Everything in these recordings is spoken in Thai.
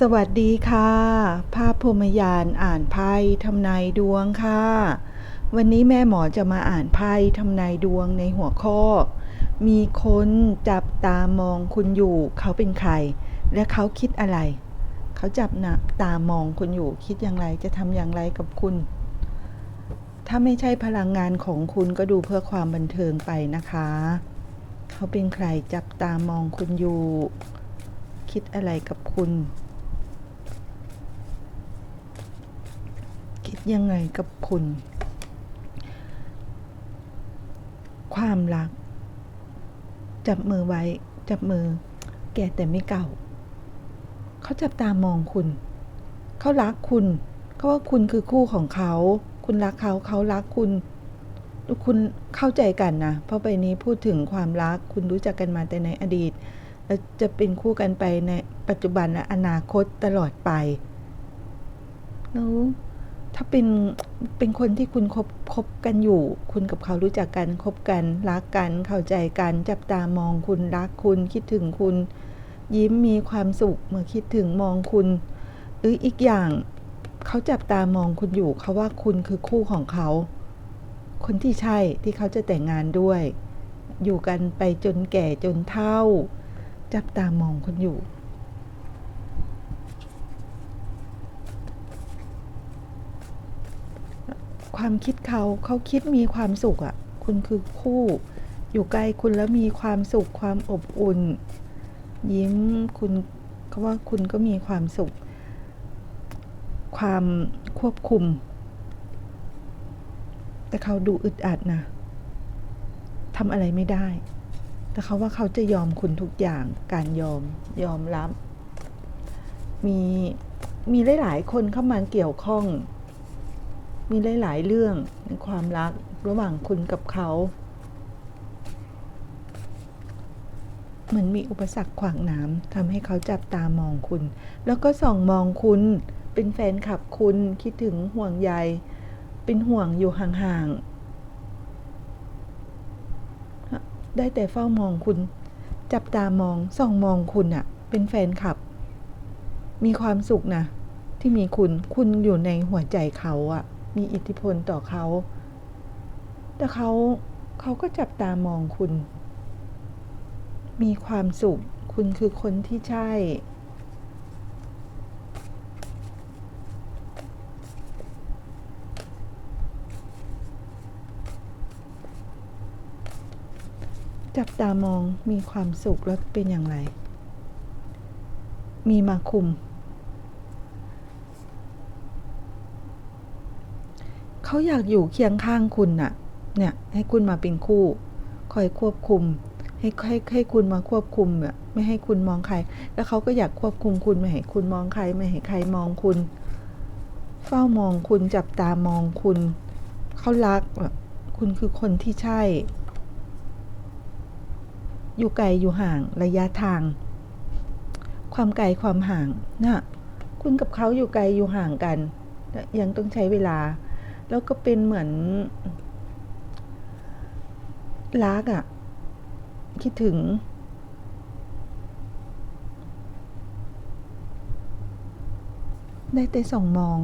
สวัสดีค่ะ ภาพพรมยานอ่านไพ่ทำนายดวงค่ะ วันนี้แม่หมอจะมาอ่านไพ่ทำนายดวงในหัวข้อ มีคนจับตามองคุณอยู่ เขาเป็นใคร และเขาคิดอะไร เขาจับหนะตามองคุณอยู่ คิดอย่างไรจะทำอย่างไรกับคุณ ถ้าไม่ใช่พลังงานของคุณก็ดูเพื่อความบันเทิงไปนะคะ เขาเป็นใครจับตามองคุณอยู่ คิดอะไรกับคุณ คิดยังไงกับคุณ ความรัก จับมือไว้ จับมือ แก่แต่ไม่เก่า เขาจับตามองคุณ เขารักคุณ เขาว่าคุณคือคู่ของเขา คุณรักเขา เขารักคุณ คุณเข้าใจกันนะ เพราะใบนี้พูดถึงความรัก คุณรู้จักกันมาแต่ในอดีต แล้วจะเป็นคู่กันไปในปัจจุบันและอนาคตตลอดไปแล้ว ถ้าเป็นเป็นคนที่คุณคบคบกันอยู่ คุณกับเขารู้จักกันคบกันรักกันเข้าใจกันจับตามองคุณรักคุณคิดถึงคุณ ยิ้มมีความสุขเมื่อคิดถึงมองคุณหรืออีกอย่างเขาจับตามองคุณอยู่เขาว่าคุณคือคู่ของเขา คนที่ใช่ที่เขาจะแต่งงานด้วย อยู่กันไปจนแก่จนเฒ่า จับตามองคุณอยู่ ความคิดเขาเขาคิดมีความสุขอะ่ะ คุณคือคู่ อยู่ใกล้คุณแล้วมีความสุขความอบอุ่น ยิ้มคุณเขาว่าคุณก็มีความสุข ความควบคุม แต่เขาดูอึดอัดนะทำอะไรไม่ได้ แต่เขาว่าเขาจะยอมคุณทุกอย่างการยอมยอมรับ มีมีหลาย ๆ คนเข้ามาเกี่ยวข้อง มีหลาย ๆ เรื่องในความรักระหว่างคุณกับเขา เหมือนมีอุปสรรคขวางน้ำทำให้เขาจับตามองคุณ แล้วก็ส่องมองคุณ เป็นแฟนคลับคุณคิดถึงห่วงใย เป็นห่วงอยู่ห่าง ๆ ได้แต่เฝ้ามองคุณ จับตามองส่องมองคุณอะเป็นแฟนคลับ มีความสุขนะที่มีคุณ คุณอยู่ในหัวใจเขาอะ มีอิทธิพลต่อเขา แต่เขาเขาก็จับตามองคุณ มีความสุข คุณคือคนที่ใช่ จับตามองมีความสุขแล้วเป็นอย่างไร มีมาคุม เขาอยากอยู่เคียงข้างคุณน่ะ เนี่ย ให้คุณมาเป็นคู่ คอยควบคุม ให้ให้ให้คุณมาควบคุมอะไม่ให้คุณมองใคร แล้วเขาก็อยากควบคุมคุณไม่ให้คุณมองใคร ไม่ให้ใครมองคุณ เฝ้ามองคุณจับตามองคุณเขารักคุณคือคนที่ใช่ อยู่ไกลอยู่ห่างระยะทาง ความไกลความห่างนะ่ะคุณกับเขาอยู่ไกลอยู่ห่างกัน ยังต้องใช้เวลา แล้วก็เป็นเหมือนรักอะ่ะ คิดถึง ได้แต่ส่องมอง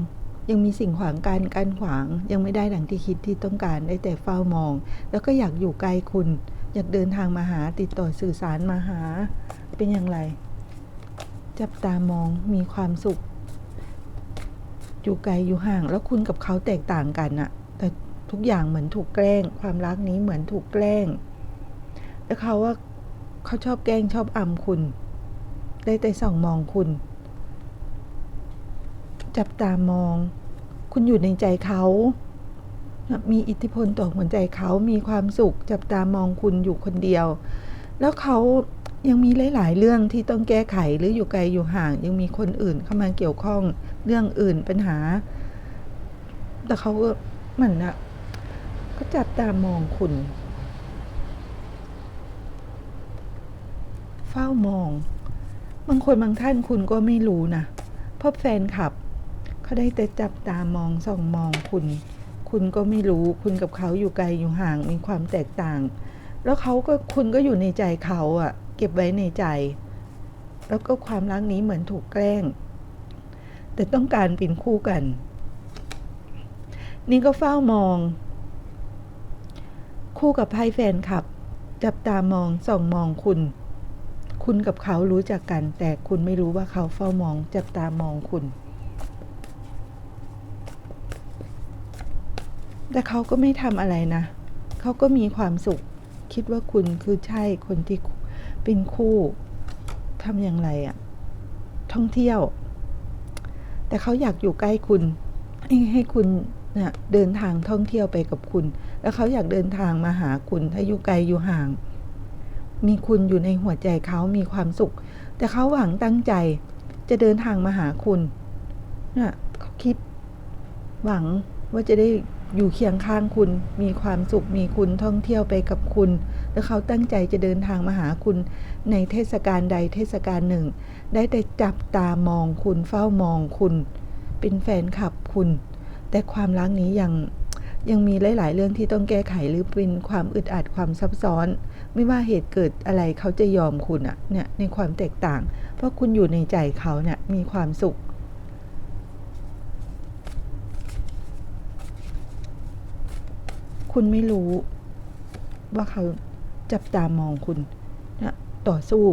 ยังมีสิ่งขวางกันการขวาง ยังไม่ได้ดังที่คิดที่ต้องการได้แต่เฝ้ามอง แล้วก็อยากอยู่ใกลคุณ อยากเดินทางมาหาติดต่อสื่อสารมาหา เป็นอย่างไร จับตามองมีความสุข อยู่ไกลอยู่ห่าง แล้วคุณกับเขาแตกต่างกันอะแต่ทุกอย่างเหมือนถูกแกล้ง ความรักนี้เหมือนถูกแกล้ง แล้วเขาว่าเขาชอบแกล้งชอบอำคุณ ได้แต่ส่องมองคุณ จับตามอง คุณอยู่ในใจเขามีอิทธิพลต่อหัวใจเขามีความสุข จับตามองคุณอยู่คนเดียว แล้วเขายังมีหลาย ๆ เรื่องที่ต้องแก้ไขหรืออยู่ไกลอยู่ห่าง ยังมีคนอื่นเข้ามาเกี่ยวข้อง เรื่องอื่นปัญหา แต่เขาก็เหมือนอะก็จับตามองคุณ เฝ้ามอง บางคนบางท่านคุณก็ไม่รู้นะเพราะแฟนคลับเขาได้แต่จับตามองส่องมองคุณ คุณก็ไม่รู้คุณกับเขาอยู่ไกลอยู่ห่างมีความแตกต่าง แล้วเขาก็คุณก็อยู่ในใจเขาอะเก็บไว้ในใจ แล้วก็ความรักนี้เหมือนถูกแกล้ง แต่ต้องการเป็นคู่กัน นี่ก็เฝ้ามอง คู่กับไพ่แฟนคลับ จับตามองส่องมองคุณ คุณกับเขารู้จักกัน แต่คุณไม่รู้ว่าเขาเฝ้ามอง จับตามองคุณ แต่เขาก็ไม่ทำอะไรนะ เขาก็มีความสุข คิดว่าคุณคือใช่คนที่เป็นคู่ทำอย่างไรอะท่องเที่ยว แต่เขาอยากอยู่ใกล้คุณให้ให้คุณนะเดินทางท่องเที่ยวไปกับคุณ แล้วเขาอยากเดินทางมาหาคุณถ้าอยู่ไกลอยู่ห่าง มีคุณอยู่ในหัวใจเขามีความสุข แต่เขาหวังตั้งใจ จะเดินทางมาหาคุณนะเขาคิด หวังว่าจะได้อยู่เคียงข้างคุณ มีความสุข มีคุณท่องเที่ยวไปกับคุณ แล้วเขาตั้งใจจะเดินทางมาหาคุณในเทศกาลใดเทศกาลหนึ่ง ได้แต่จับตามองคุณเฝ้ามองคุณ เป็นแฟนคลับคุณ แต่ความรักนี้ยังยังมีหลาย ๆ เรื่องที่ต้องแก้ไขหรือเป็นความอึดอัดความซับซ้อน ไม่ว่าเหตุเกิดอะไรเขาจะยอมคุณอะเนี่ยในความแตกต่าง เพราะคุณอยู่ในใจเขาเนี่ยมีความสุข คุณไม่รู้ว่าเขา จับตามองคุณนะต่อสู้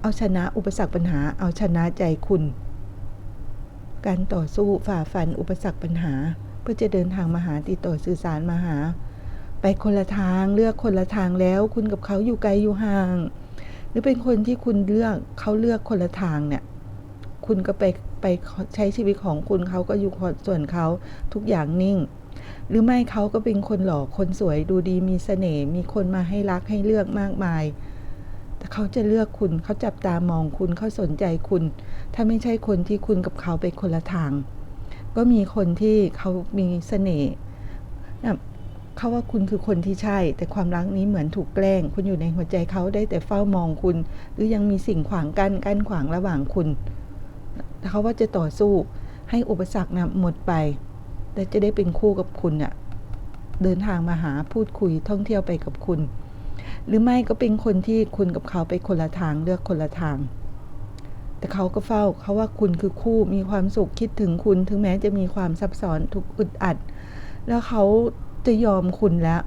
เอาชนะอุปสรรคปัญหา เอาชนะใจคุณ การต่อสู้ฝ่าฟันอุปสรรคปัญหา เพื่อจะเดินทางมาหาติดต่อสื่อสารมาหา ไปคนละทางเลือกคนละทางแล้ว คุณกับเขาอยู่ไกลอยู่ห่าง หรือเป็นคนที่คุณเลือกเขาเลือกคนละทางเนี่ยคุณก็ไปไปใช้ชีวิตของคุณเขาก็อยู่ส่วนเขาทุกอย่างนิ่ง หรือไม่เขาก็เป็นคนหล่อคนสวยดูดีมีเสน่ห์มีคนมาให้รักให้เลือกมากมาย แต่เขาจะเลือกคุณเขาจับตามองคุณเขาสนใจคุณ ถ้าไม่ใช่คนที่คุณกับเขาไปคนละทาง ก็มีคนที่เขามีเสน่ห์นะเขาว่าคุณคือคนที่ใช่ แต่ความรักนี้เหมือนถูกแกล้ง คุณอยู่ในหัวใจเขาได้แต่เฝ้ามองคุณ หรือยังมีสิ่งขวางกั้นกั้นขวางระหว่างคุณเขาว่าจะต่อสู้ให้อุปสรรคนะหมดไป แต่จะได้เป็นคู่กับคุณน่ะเดินทางมาหาพูดคุยท่องเที่ยวไปกับคุณ หรือไม่ก็เป็นคนที่คุณกับเขาไปคนละทางเลือกคนละทาง แต่เขาก็เฝ้าเขาว่าคุณคือคู่มีความสุขคิดถึงคุณถึงแม้จะมีความซับซ้อนทุกอึดอัด แล้วเขาจะยอมคุณแล้ว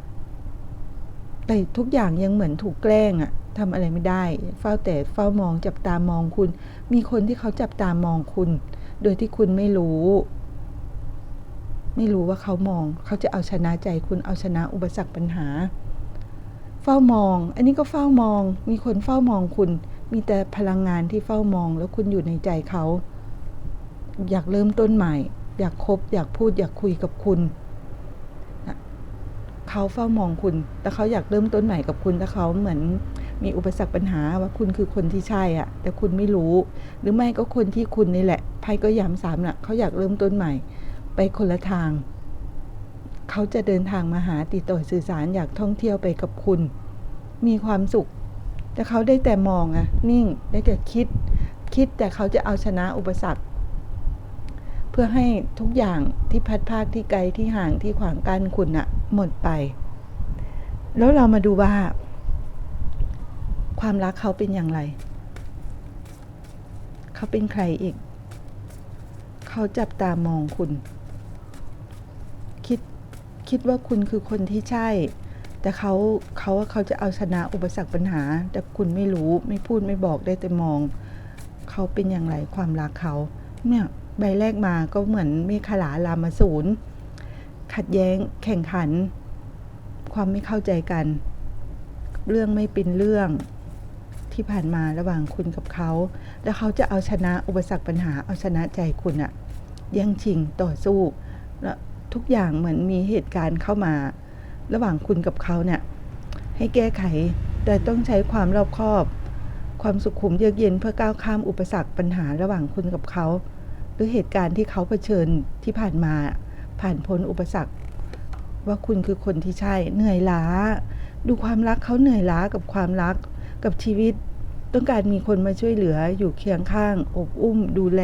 แต่ทุกอย่างยังเหมือนถูกแกล้งอะทำอะไรไม่ได้ เฝ้าแต่เฝ้ามองจับตามองคุณ มีคนที่เขาจับตามองคุณ โดยที่คุณไม่รู้ ไม่รู้ว่าเขามอง เขาจะเอาชนะใจคุณเอาชนะอุปสรรคปัญหา เฝ้ามอง อันนี้ก็เฝ้ามอง มีคนเฝ้ามองคุณ มีแต่พลังงานที่เฝ้ามอง แล้วคุณอยู่ในใจเขา อยากเริ่มต้นใหม่ อยากคบ อยากพูด อยากคุยกับคุณเขาเฝ้ามองคุณ แต่เขาอยากเริ่มต้นใหม่กับคุณ แต่เขาเหมือนมีอุปสรรคปัญหาว่าคุณคือคนที่ใช่อะแต่คุณไม่รู้ หรือไม่ก็คนที่คุณนี่แหละไพ่ก็ย้ำสามน่ะเขาอยากเริ่มต้นใหม่ ไปคนละทาง เขาจะเดินทางมาหาติดต่อสื่อสารอยากท่องเที่ยวไปกับคุณ มีความสุข แต่เขาได้แต่มองอะนิ่งได้แต่คิด คิดแต่เขาจะเอาชนะอุปสรรค เพื่อให้ทุกอย่างที่พัดภาคที่ไกลที่ห่างที่ขวางกั้นคุณอะหมดไป แล้วเรามาดูว่า ความรักเขาเป็นอย่างไร เขาเป็นใครอีก เขาจับตามองคุณ คิดว่าคุณคือคนที่ใช่ แต่เขาเขาว่าเขาจะเอาชนะอุปสรรคปัญหา แต่คุณไม่รู้ไม่พูดไม่บอกได้แต่มอง เขาเป็นอย่างไรความรักเขา เนี่ยใบแรกมาก็เหมือนเมฆลาลามาศูนย์ขัดแย้งแข่งขัน ความไม่เข้าใจกัน เรื่องไม่เป็นเรื่องที่ผ่านมาระหว่างคุณกับเขา แล้วเขาจะเอาชนะอุปสรรคปัญหาเอาชนะใจคุณอะแย่งชิงต่อสู้แล้ว ทุกอย่างเหมือนมีเหตุการณ์เข้ามา ระหว่างคุณกับเขาเนี่ยให้แก้ไข แต่ต้องใช้ความรอบคอบ ความสุขุมเยือกเย็นเพื่อก้าวข้ามอุปสรรคปัญหาระหว่างคุณกับเขา หรือเหตุการณ์ที่เขาเผชิญที่ผ่านมาผ่านพ้นอุปสรรค ว่าคุณคือคนที่ใช่เหนื่อยล้า ดูความรักเขาเหนื่อยล้ากับความรักกับชีวิต ต้องการมีคนมาช่วยเหลืออยู่เคียงข้าง อบอุ้ม ดูแล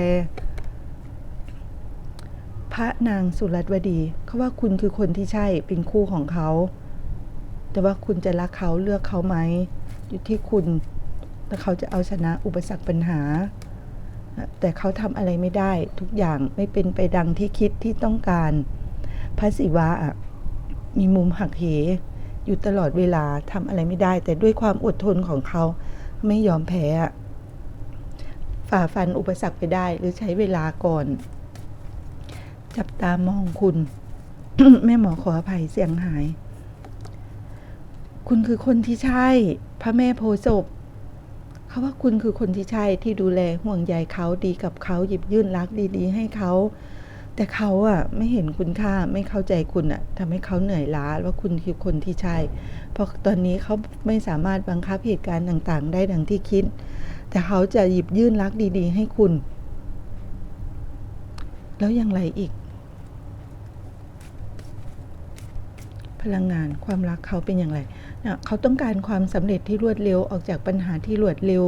พระนางสุรัตวดีเขาว่าคุณคือคนที่ใช่เป็นคู่ของเขา แต่ว่าคุณจะรักเขาเลือกเขาไหมอยู่ที่คุณแต่เขาจะเอาชนะอุปสรรคปัญหา แต่เขาทำอะไรไม่ได้ทุกอย่างไม่เป็นไปดังที่คิดที่ต้องการ พระศิวะมีมุมหักเห อยู่ตลอดเวลาทำอะไรไม่ได้ แต่ด้วยความอดทนของเขาไม่ยอมแพ้ฝ่าฟันอุปสรรคไปได้หรือใช้เวลาก่อน จับตามองคุณ แม่หมอขออภัยเสียงหาย คุณคือคนที่ใช่ พระแม่โพศพเขาว่าคุณคือคนที่ใช่ที่ดูแลห่วงใยเขาดีกับเขาหยิบยื่นรักดีๆ ให้เขาแต่เขาอะไม่เห็นคุณค่าไม่เข้าใจคุณอะทำให้เขาเหนื่อยล้าว่าคุณคือคนที่ใช่ เพราะตอนนี้เขาไม่สามารถบังคับเหตุการณ์ต่างๆ ได้ดังที่คิด แต่เขาจะหยิบยื่นรักดี ๆ ให้คุณ แล้วอย่างไรอีก พลังงานความรักเขาเป็นอย่างไรนะเขาต้องการความสำเร็จที่รวดเร็วออกจากปัญหาที่รวดเร็ว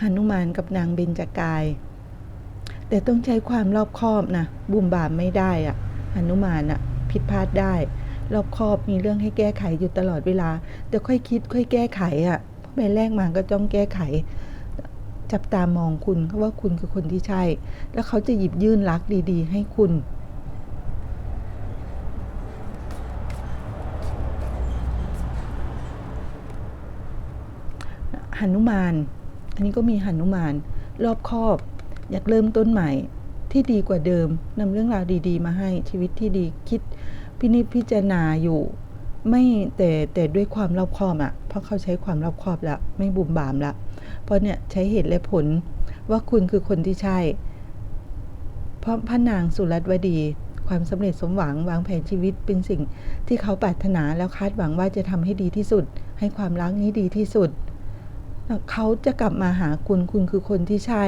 หนุมานกับนางเบญจกาย แต่ต้องใช้ความรอบคอบนะบุ่มบามไม่ได้อะหนุมานอะผิดพลาดได้ รอบคอบมีเรื่องให้แก้ไขอยู่ตลอดเวลา แต่ค่อยคิดค่อยแก้ไขอะเพราะใบแรกมาก็ต้องแก้ไข จับตามองคุณเขาะว่าคุณคือคนที่ใช่ แล้วเขาจะหยิบยื่นรักดี ๆ ให้คุณ หนุมาน อันนี้ก็มีหนุมาน รอบคอบ อยากเริ่มต้นใหม่ที่ดีกว่าเดิมนำเรื่องราวดีๆ มาให้ชีวิตที่ดีคิดพินิจพิจารณาอยู่ ไม่แต่แต่ด้วยความรอบคอบอะ่ะ เพราะเขาใช้ความรอบคอบแล้วไม่บุ่มบามละเพราะเนี่ยใช้เหตุและผลว่าคุณคือคนที่ใช่ เพราะพระนางสุรัตวดี ความสำเร็จสมหวังวางแผนชีวิตเป็นสิ่งที่เขาปรารถนาแล้วคาดหวังว่าจะทำให้ดีที่สุด ให้ความรักนี้ดีที่สุด เขาจะกลับมาหาคุณคุณคือคนที่ใช่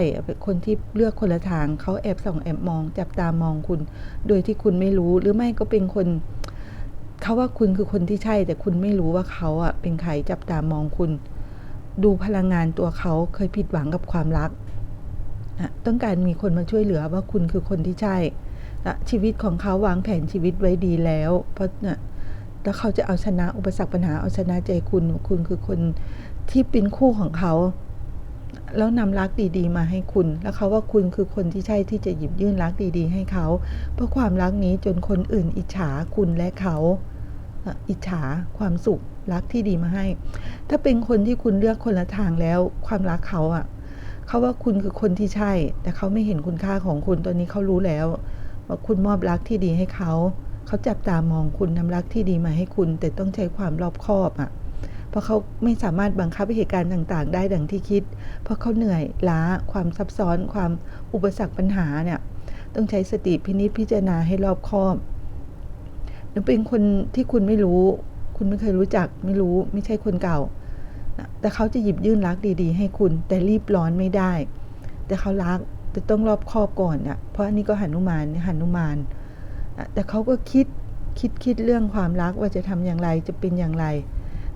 คนที่เลือกคนละทางเขาแอบส่องแอบมอง จับตามองคุณ โดยที่คุณไม่รู้หรือไม่ก็เป็นคนเขาว่าคุณคือคนที่ใช่ แต่คุณไม่รู้ว่าเขาอะเป็นใครจับตามองคุณ ดูพลังงานตัวเขาเคยผิดหวังกับความรักนะต้องการมีคนมาช่วยเหลือว่าคุณคือคนที่ใช่และชีวิตของเขาวางแผนชีวิตไว้ดีแล้ว เพราะเนี่ยแล้วเขาจะเอาชนะอุปสรรคปัญหาเอาชนะใจคุณคุณคือคน ที่เป็นคู่ของเขา แล้วนำรักดีๆ มาให้คุณ แล้วเขาว่าคุณคือคนที่ใช่ที่จะหยิบยื่นรักดีๆ ให้เขา เพราะความรักนี้จนคนอื่นอิจฉาคุณและเขาอิจฉาความสุขรักที่ดีมาให้ ถ้าเป็นคนที่คุณเลือกคนละทางแล้ว ความรักเขาอะเขาว่าคุณคือคนที่ใช่ แต่เขาไม่เห็นคุณค่าของคุณตอนนี้เขารู้แล้ว ว่าคุณมอบรักที่ดีให้เขา เขาจับตามองคุณนำรักที่ดีมาให้คุณ แต่ต้องใช้ความรอบคอบอะ เพราะเขาไม่สามารถบังคับเหตุการณ์ต่างๆ ได้ดังที่คิด เพราะเขาเหนื่อยล้าความซับซ้อนความอุปสรรคปัญหาเนี่ยต้องใช้สติพินิจพิจารณาให้รอบคอบแล้วเป็นคนที่คุณไม่รู้ คุณไม่เคยรู้จักไม่รู้ไม่ใช่คนเก่า แต่เขาจะหยิบยื่นรักดีๆ ให้คุณแต่รีบร้อนไม่ได้ แต่เขารักแต่ต้องรอบคอบก่อนอะเพราะอันนี้ก็หันุมานหันุมานแต่เขาก็คิดคิดคิดเรื่องความรักว่าจะทำอย่างไรจะเป็นอย่างไร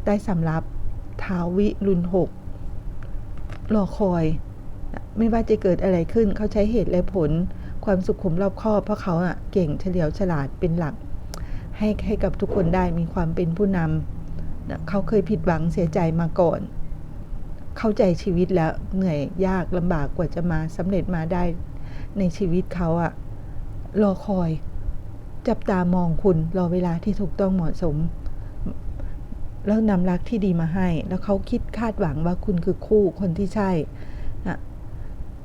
ได้สำรับท้าวิรุณหกรอคอย ไม่ว่าจะเกิดอะไรขึ้นเขาใช้เหตุและผลความสุขุมรอบคอบเพราะเขาอะเก่งเฉลียวฉลาดเป็นหลัก ให้ให้กับทุกคนได้มีความเป็นผู้นำเขาเคยผิดหวังเสียใจมาก่อน เข้าใจชีวิตแล้วเหนื่อยยากลำบากกว่าจะมาสำเร็จมาได้ในชีวิตเขาอะรอคอย จับตามองคุณรอเวลาที่ถูกต้องเหมาะสม แล้วนำรักที่ดีมาให้ แล้วเขาคิดคาดหวังว่าคุณคือคู่คนที่ใช่นะ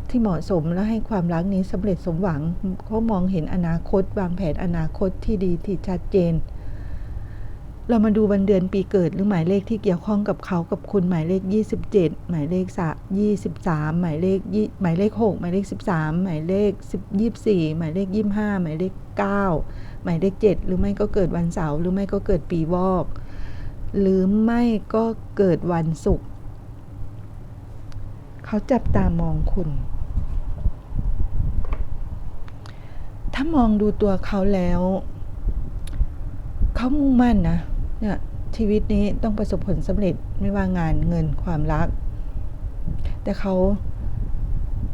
ที่เหมาะสมแล้วให้ความรักนี้สำเร็จสมหวังเขามองเห็นอนาคต วางแผนอนาคตที่ดีที่ชัดเจน เรามาดูวันเดือนปีเกิดหรือหมายเลขที่เกี่ยวข้องกับเขากับคุณหมายเลข 27 หมายเลข23 หมายเลขหมายเลข 6 หมายเลข 13 หมายเลข24 หมายเลข 25 หมายเลข 9 หมายเลข 7 หรือไม่ก็เกิดวันเสาร์หรือไม่ก็เกิดปีวอก หรือไม่ก็เกิดวันศุกร์เขาจับตามองคุณ ถ้ามองดูตัวเขาแล้ว เขามุ่งมั่นนะเนี่ยชีวิตนี้ต้องประสบผลสำเร็จไม่ว่างานเงินความรัก แต่เขา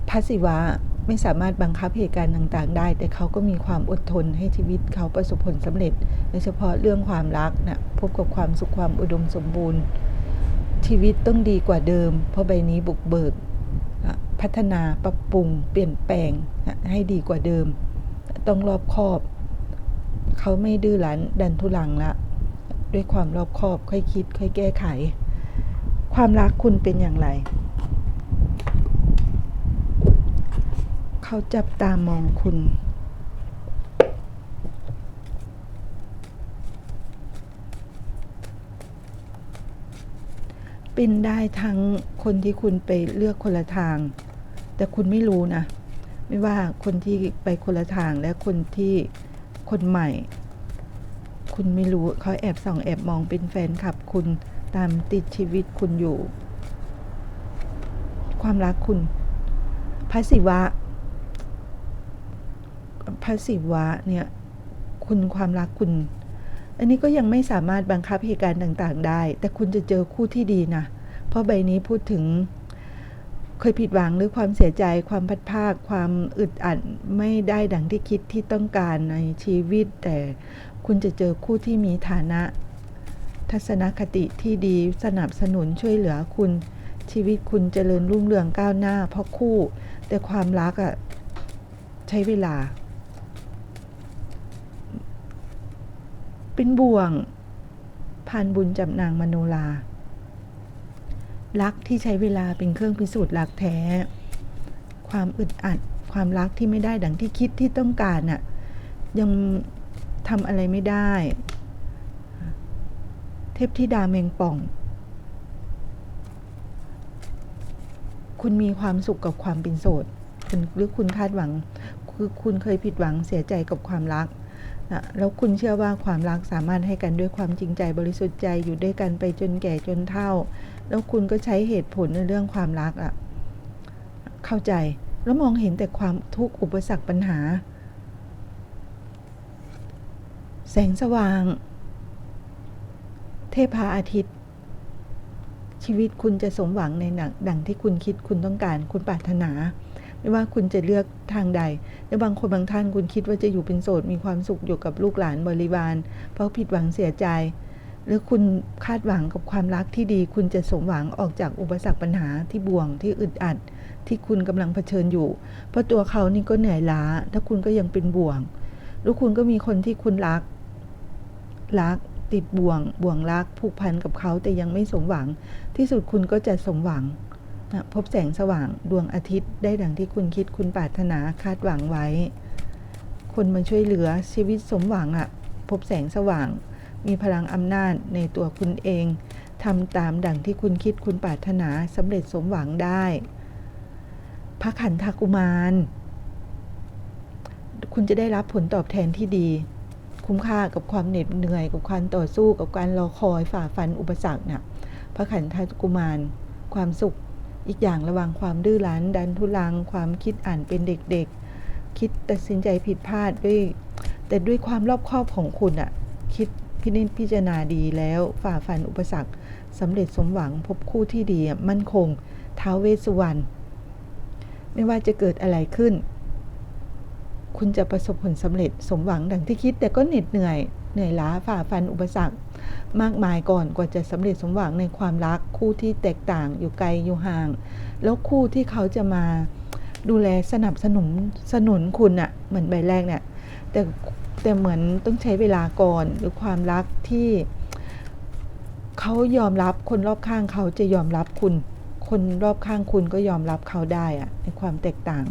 พระศิวะไม่สามารถบังคับเหตุการณ์ต่าง ๆ ได้ แต่เขาก็มีความอดทนให้ชีวิตเขาประสบผลสำเร็จ โดยเฉพาะเรื่องความรักนะ่ะพบกับความสุขความอุดมสมบูรณ์ ชีวิตต้องดีกว่าเดิม เพราะใบนี้บุกเบิกพัฒนาปรับปรุง เปลี่ยนแปลงให้ดีกว่าเดิม ต้องรอบคอบ เขาไม่ดื้อรั้นดันทุลังละ ด้วยความรอบคอบค่อยคิด ค่อยแก้ไข ความรักคุณเป็นอย่างไร เขาจับตามองคุณ เป็นได้ทั้งคนที่คุณไปเลือกคนละทาง แต่คุณไม่รู้นะ ไม่ว่าคนที่ไปคนละทางและคนที่คนใหม่ คุณไม่รู้เขาแอบส่องแอบมองเป็นแฟนคลับคุณตามติดชีวิตคุณอยู่ ความรักคุณพระศิวะพระศิวะเนี่ย คุณความรักคุณ อันนี้ก็ยังไม่สามารถบังคับเหตุการณ์ต่างๆ ได้ แต่คุณจะเจอคู่ที่ดีนะ เพราะใบนี้พูดถึงเคยผิดหวังหรือความเสียใจ ความพัดภาค ความอึดอัดไม่ได้ดังที่คิดที่ต้องการในชีวิต แต่คุณจะเจอคู่ที่มีฐานะ ทัศนคติที่ดีสนับสนุนช่วยเหลือคุณ ชีวิตคุณเจริญรุ่งเรืองก้าวหน้า เพราะคู่ แต่ความรักอะ่ะใช้เวลา เป็นบ่วงผ่านบุญจับนางมโนลารักที่ใช้เวลาเป็นเครื่องพิสูจน์รักแท้ ความอึดอัด ความรักที่ไม่ได้ดังที่คิดที่ต้องการน่ะ ยังทำอะไรไม่ได้ เทพธิดาเมงป่อง คุณมีความสุขกับความเป็นโสด คุณหรือคุณคาดหวัง คือคุณเคยผิดหวังเสียใจกับความรัก นะแล้วคุณเชื่อว่าความรักสามารถให้กันด้วยความจริงใจบริสุทธิ์ใจอยู่ด้วยกันไปจนแก่จนเฒ่า แล้วคุณก็ใช้เหตุผลในเรื่องความรักอะเข้าใจแล้วมองเห็นแต่ความทุกข์อุปสรรคปัญหา แสงสว่าง เทพาอาทิตย์ ชีวิตคุณจะสมหวังในหนังดังที่คุณคิดคุณต้องการคุณปรารถนา ไม่ว่าคุณจะเลือกทางใด และบางคนบางท่านคุณคิดว่าจะอยู่เป็นโสดมีความสุขอยู่กับลูกหลานบริวาร เพราะผิดหวังเสียใจ หรือคุณคาดหวังกับความรักที่ดี คุณจะสมหวังออกจากอุปสรรคปัญหาที่บ่วงที่อึดอัด ที่คุณกำลังเผชิญอยู่ เพราะตัวเขานี่ก็เหนื่อยล้า ถ้าคุณก็ยังเป็นบ่วงแล้วคุณก็มีคนที่คุณรัก รักติดบ่วง บ่วงรักผูกพันกับเขาแต่ยังไม่สมหวัง ที่สุดคุณก็จะสมหวัง พบแสงสว่างดวงอาทิตย์ได้ดังที่คุณคิดคุณปรารถนาคาดหวังไว้ คนมาช่วยเหลือชีวิตสมหวังอะ่ะ พบแสงสว่าง มีพลังอำนาจในตัวคุณเองทำตามดังที่คุณคิดคุณปรารถนาสำเร็จสมหวังได้ พระขันธกุมาร คุณจะได้รับผลตอบแทนที่ดี คุ้มค่ากับความเหน็ดเหนื่อย กับการต่อสู้กับการรอคอยฝ่าฟันอุปสรรคน่ะพระขันธกุมาร ความสุข อีกอย่างระวังความดื้อรั้นดันทุลัง ความคิดอ่านเป็นเด็กๆ คิดตัดสินใจผิดพลาดด้วย แต่ด้วยความรอบคอบของคุณอะคิดพินิจพิจารณาดีแล้วฝ่าฟันอุปสรรคสำเร็จสมหวังพบคู่ที่ดีมั่นคงท้าวเวสสุวรรณไม่ว่าจะเกิดอะไรขึ้น คุณจะประสบผลสำเร็จสมหวังดังที่คิด แต่ก็เหน็ดเหนื่อย เหนื่อยล้าฝ่าฟันอุปสรรค มากมายก่อนกว่าจะสำเร็จสมหวังในความรักคู่ที่แตกต่างอยู่ไกลอยู่ห่าง แล้วคู่ที่เขาจะมาดูแลสนับสนุนสนุนคุณอะเหมือนใบแรกเนี่ยแต่แต่เหมือนต้องใช้เวลาก่อนหรือความรักที่เขายอมรับคนรอบข้างเขาจะยอมรับคุณ คนรอบข้างคุณก็ยอมรับเขาได้อะในความแตกต่าง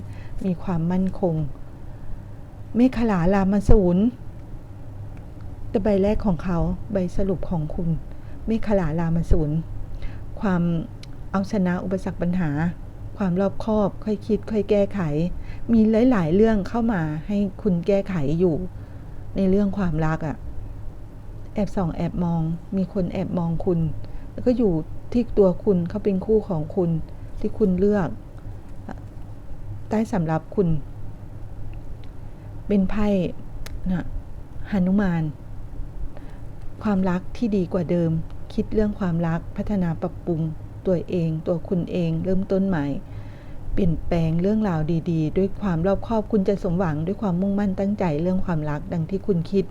มีความมั่นคงเมฆขลาลามาสูน แต่ใบแรกของเขาใบสรุปของคุณเมฆขลาลามาสูนความเอาชนะอุปสรรคปัญหา ความรอบคอบ ค่อยคิด ค่อยแก้ไข มีหลาย ๆ เรื่องเข้ามาให้คุณแก้ไขอยู่ ในเรื่องความรักอะ่ะ แอบส่องแอบมอง มีคนแอบมองคุณ แล้วก็อยู่ที่ตัวคุณเขาเป็นคู่ของคุณที่คุณเลือก ใต้สำรับคุณ เป็นไพ่นะหนุมาน ความรักที่ดีกว่าเดิม คิดเรื่องความรักพัฒนาปรับปรุง ตัวเอง ตัวคุณเอง เริ่มต้นใหม่ เปลี่ยนแปลงเรื่องราวดี ๆ ด้วยความรอบคอบคุณจะสมหวังด้วยความมุ่งมั่นตั้งใจเรื่องความรักดังที่คุณคิด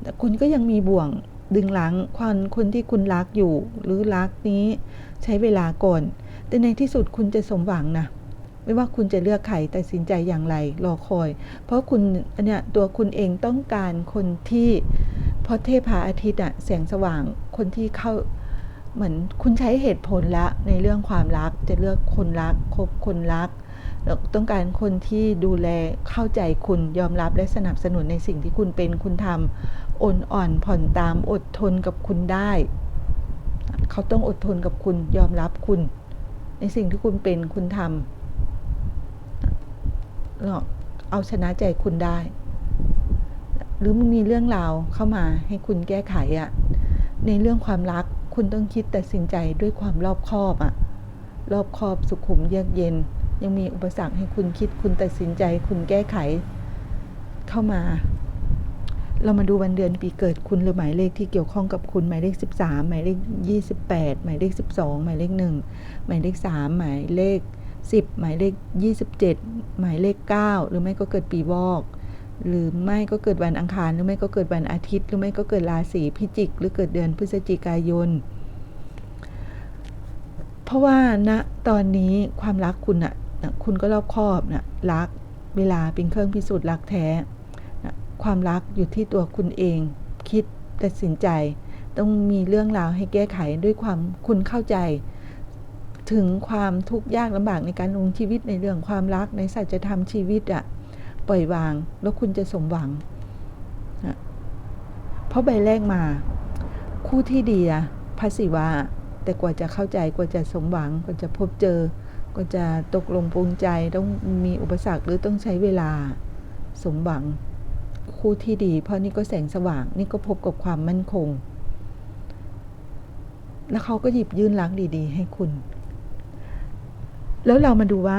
แต่คุณก็ยังมีบ่วงดึงหลังคนคนที่คุณรักอยู่หรือรักนี้ใช้เวลาก่อน แต่ในที่สุดคุณจะสมหวังนะไม่ว่าคุณจะเลือกใครตัดสินใจอย่างไรรอคอย เพราะคุณเนี่ยตัวคุณเองต้องการคนที่ ราะเทพาอาทิตย์อะแสงสว่างคนที่เข้าเหมือนคุณใช้เหตุผลละในเรื่องความรักจะเลือกคนรักคบคนรักต้องการคนที่ดูแลเข้าใจคุณยอมรับและสนับสนุนในสิ่งที่คุณเป็นคุณทำอ่อนอ่อนผ่อนตามอดทนกับคุณได้ เขาต้องอดทนกับคุณยอมรับคุณ ในสิ่งที่คุณเป็นคุณทำเอาชนะใจคุณได้ หรือมันมีเรื่องราวเข้ามาให้คุณแก้ไขอะในเรื่องความรักคุณต้องคิดตัดสินใจด้วยความรอบคอบอะรอบคอบสุขุมเยือกเย็น ยังมีอุปสรรคให้คุณคิดคุณตัดสินใจ คุณแก้ไขเข้ามา เรามาดูวันเดือนปีเกิดคุณหรือหมายเลขที่เกี่ยวข้องกับคุณหมายเลข 13 หมายเลข 28 หมายเลข 12 หมายเลข 1 หมายเลข 3 หมายเลข 10 หมายเลข 27 หมายเลข 9 หรือไม่ก็เกิดปีวอก หรือไม่ก็เกิดวันอังคารหรือไม่ก็เกิดวันอาทิตย์ หรือไม่ก็เกิดราศีพิจิก หรือเกิดเดือนพฤศจิกายน เพราะว่าณตอนนี้ความรักคุณอะนะคุณก็รอบคอบนะรักเวลาเป็นเครื่องพิสูจน์รักแท้นะความรักอยู่ที่ตัวคุณเอง คิดตัดสินใจ ต้องมีเรื่องราวให้แก้ไขด้วยความคุณเข้าใจ ถึงความทุกข์ยากลำบากในการลงชีวิตในเรื่องความรักในสัจธรรมชีวิตอะ ปล่อยวาง แล้วคุณจะสมหวังนะเพราะใบแรกมา คู่ที่ดีอะพระศิวะแต่กว่าจะเข้าใจกว่าจะสมหวัง กว่าจะพบเจอก็จะตกลงปรงใจต้องมีอุปสรรคหรือต้องใช้เวลาสมหวัง คู่ที่ดี เพราะนี่ก็แสงสว่าง นี่ก็พบกับความมั่นคง แล้วเขาก็หยิบยื่นรักดี ๆ ให้คุณ แล้วเรามาดูว่า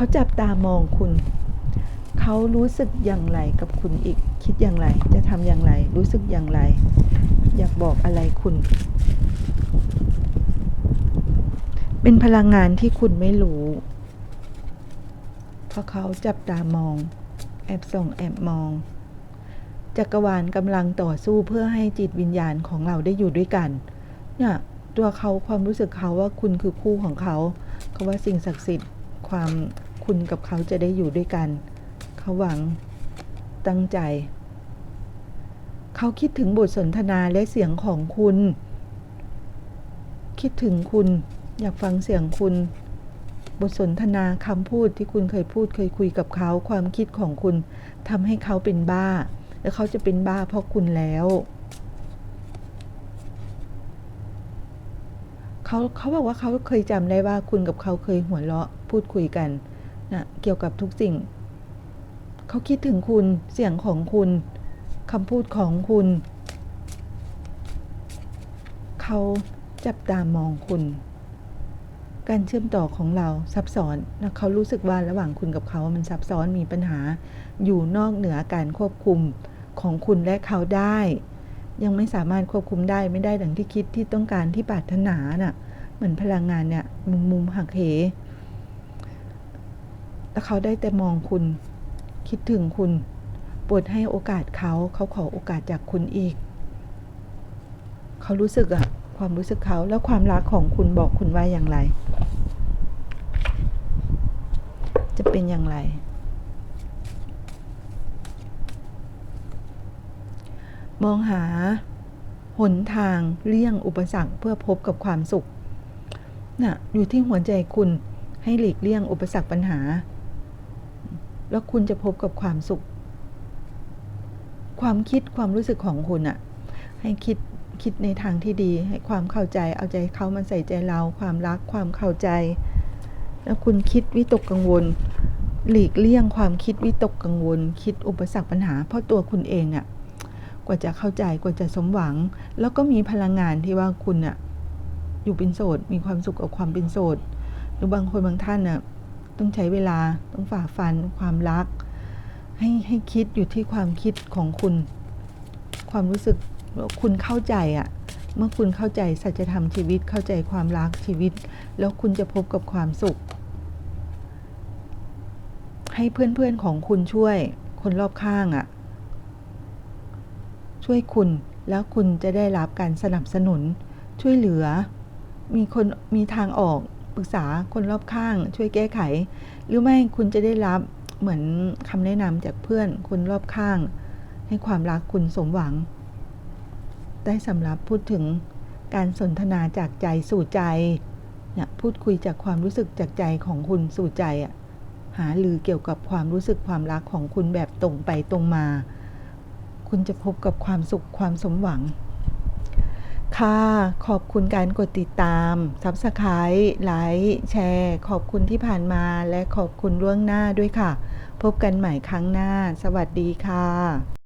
เขาจับตามองคุณ เขารู้สึกอย่างไรกับคุณอีก คิดอย่างไร จะทำอย่างไร รู้สึกอย่างไร อยากบอกอะไรคุณ เป็นพลังงานที่คุณไม่รู้ เพราะเขาจับตามอง แอบส่องแอบมอง จักรวาลกำลังต่อสู้เพื่อให้จิตวิญญาณของเราได้อยู่ด้วยกัน เนี่ยตัวเขาความรู้สึกเขาว่าคุณคือคู่ของเขา เขาว่าสิ่งศักดิ์สิทธิ์ความ คุณกับเขาจะได้อยู่ด้วยกัน เขาหวัง ตั้งใจ เขาคิดถึงบทสนทนาและเสียงของคุณ คิดถึงคุณอยากฟังเสียงคุณ บทสนทนาคำพูดที่คุณเคยพูดเคยคุยกับเขา ความคิดของคุณทำให้เขาเป็นบ้า แล้วเขาจะเป็นบ้าเพราะคุณแล้วเขาเขาบอกว่าเขาเคยจำได้ว่าคุณกับเขาเคยหัวเราะพูดคุยกัน นะเกี่ยวกับทุกสิ่ง เขาคิดถึงคุณเสียงของคุณคำพูดของคุณ เขาจับตามองคุณ การเชื่อมต่อของเราซับซ้อนนะเขารู้สึกว่าระหว่างคุณกับเขามันซับซ้อนมีปัญหา อยู่นอกเหนือการควบคุมของคุณและเขาได้ ยังไม่สามารถควบคุมได้ไม่ได้ดังที่คิดที่ต้องการที่ปรารถนาน่ะเหมือนพลังงานเนี่ยมุมมุมหักเห แล้วเขาได้แต่มองคุณ คิดถึงคุณโปรดให้โอกาสเขา เขาขอโอกาสจากคุณอีก เขารู้สึกอะความรู้สึกเขาแล้วความรักของคุณบอกคุณว่าอย่างไร จะเป็นอย่างไร มองหา หนทางเลี่ยงอุปสรรคเพื่อพบกับความสุข น่ะ อยู่ที่หัวใจคุณให้หลีกเลี่ยงอุปสรรคปัญหา แล้วคุณจะพบกับความสุข ความคิดความรู้สึกของคุณอะให้คิดคิดในทางที่ดี ให้ความเข้าใจ เอาใจเขามาใส่ใจเรา ความรักความเข้าใจ แล้วคุณคิดวิตกกังวล หลีกเลี่ยงความคิดวิตกกังวล คิดอุปสรรคปัญหา เพราะตัวคุณเองอะกว่าจะเข้าใจกว่าจะสมหวัง แล้วก็มีพลังงานที่ว่าคุณอะอยู่เป็นโสดมีความสุขกับความเป็นโสดหรือบางคนบางท่านน่ะ ต้องใช้เวลาต้องฝ่าฟันความรัก ให้ให้คิดอยู่ที่ความคิดของคุณ ความรู้สึกว่าคุณเข้าใจอะเมื่อคุณเข้าใจสัจธรรมชีวิตเข้าใจความรักชีวิต แล้วคุณจะพบกับความสุข ให้เพื่อนๆของคุณช่วย คนรอบข้างอะ ช่วยคุณแล้วคุณจะได้รับการสนับสนุนช่วยเหลือ มีคนมีทางออก ปรึกษาคนรอบข้าง ช่วยแก้ไข หรือไม่คุณจะได้รับเหมือนคำแนะนำจากเพื่อนคนรอบข้าง ให้ความรักคุณสมหวัง ได้สำหรับพูดถึงการสนทนาจากใจสู่ใจเนี่ยพูดคุยจากความรู้สึกจากใจของคุณสู่ใจอะหาลือเกี่ยวกับความรู้สึกความรักของคุณแบบตรงไปตรงมา คุณจะพบกับความสุขความสมหวัง ค่ะ ขอบคุณการกดติดตาม Subscribe ไลค์ แชร์ ขอบคุณที่ผ่านมา และขอบคุณล่วงหน้าด้วยค่ะ พบกันใหม่ครั้งหน้า สวัสดีค่ะ